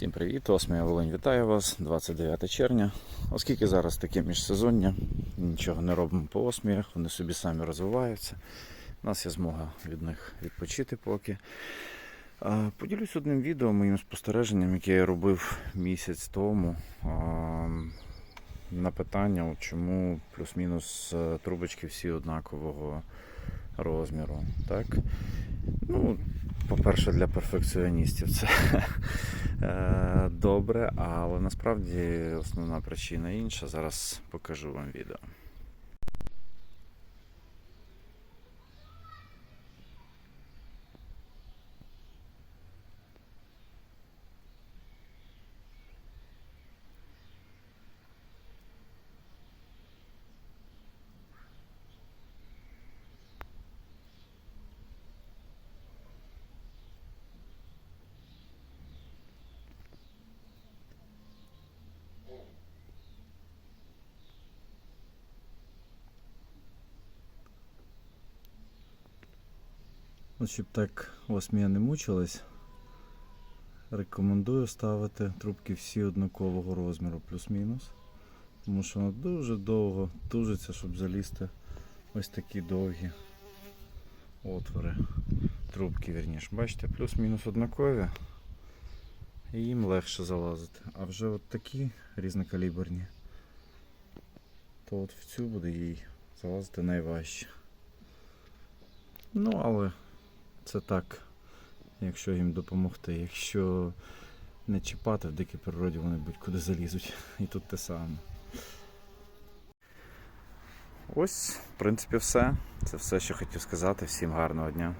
Всім привіт! Осмія Волинь вітаю вас, 29 червня. Оскільки зараз таке міжсезоння, нічого не робимо по осміях, вони собі самі розвиваються. У нас є змога від них відпочити поки. Поділюсь одним відео моїм спостереженням, яке я робив місяць тому. На питання, чому плюс-мінус е, трубочки всі однакового розміру. Так? Ну, по-перше, для перфекціоністів це добре, але насправді основна причина інша. Зараз покажу вам відео. От щоб так осмія не мучилась, рекомендую ставити трубки всі однакового розміру, плюс-мінус. Тому що воно дуже довго тужиться, щоб залізти ось такі довгі отвори. Трубки, вірніше. Бачите, плюс-мінус однакові. І їм легше залазити. А вже от такі різнокаліберні, то от в цю буде їй залазити найважче. Ну, але це так, якщо їм допомогти. Якщо не чіпати в дикій природі, вони будь-куди залізуть. І тут те саме. Ось, в принципі, все. Це все, що хотів сказати. Всім гарного дня.